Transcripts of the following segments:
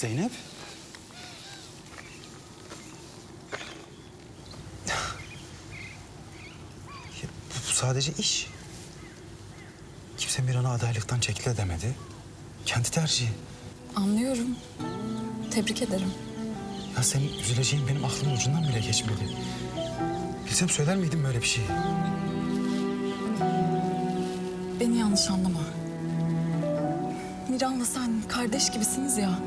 Zeynep. Ya, bu, bu sadece iş. Kimse Miran'a adaylıktan çekile demedi. Kendi tercihi. Anlıyorum. Tebrik ederim. Ya senin üzüleceğin benim aklımın ucundan bile geçmedi. Bilsem söyler miydim böyle bir şeyi? Beni yanlış anlama. Miran'la sen kardeş gibisiniz ya.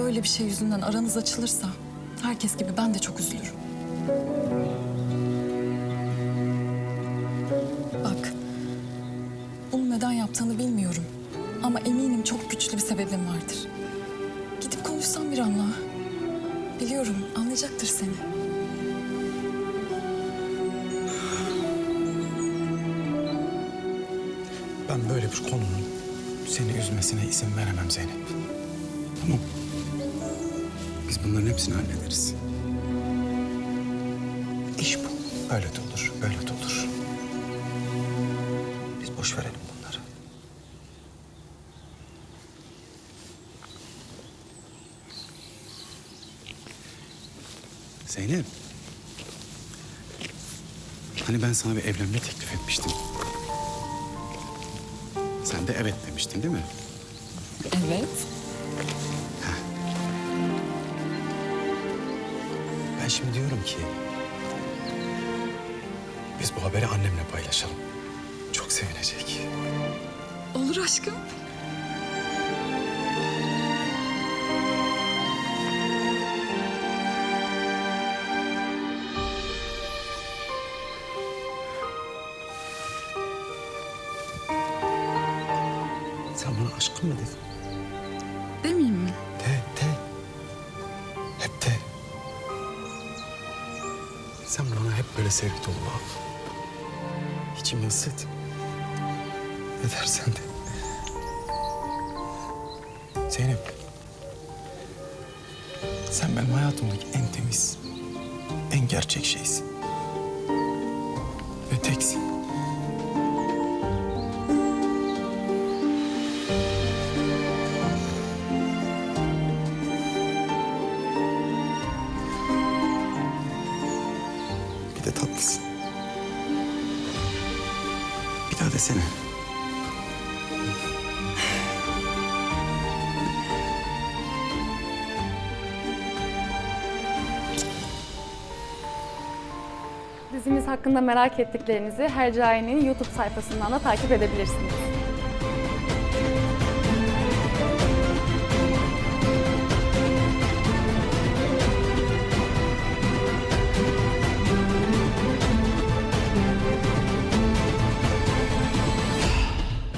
Böyle bir şey yüzünden aranız açılırsa herkes gibi ben de çok üzülürüm. Bak, bunu neden yaptığını bilmiyorum. Ama eminim çok güçlü bir sebebin vardır. Gidip konuşsam Miran'la. Biliyorum anlayacaktır seni. Ben böyle bir konunun seni üzmesine izin veremem Zeynep. Tamam. Biz bunların hepsini hallederiz. İş bu. Böyle de olur, böyle de olur. Biz boş verelim bunları. Zeynep. Hani ben sana bir evlenme teklif etmiştim. Sen de evet demiştin değil mi? Evet. Şimdi diyorum ki... Biz bu haberi annemle paylaşalım. Çok sevinecek. Olur aşkım. Sen bana aşkım mı dedin? Demeyeyim mi? Sen bana hep böyle sevgi dolu bak. İçimi ısıt. Ne dersen de. Zeynep. Sen benim hayatımdaki en temiz, en gerçek şeysin. Ve teksin. Bir de tatlısın. Bir daha desene. Dizimiz hakkında merak ettiklerinizi Hercai'nin YouTube sayfasından da takip edebilirsiniz.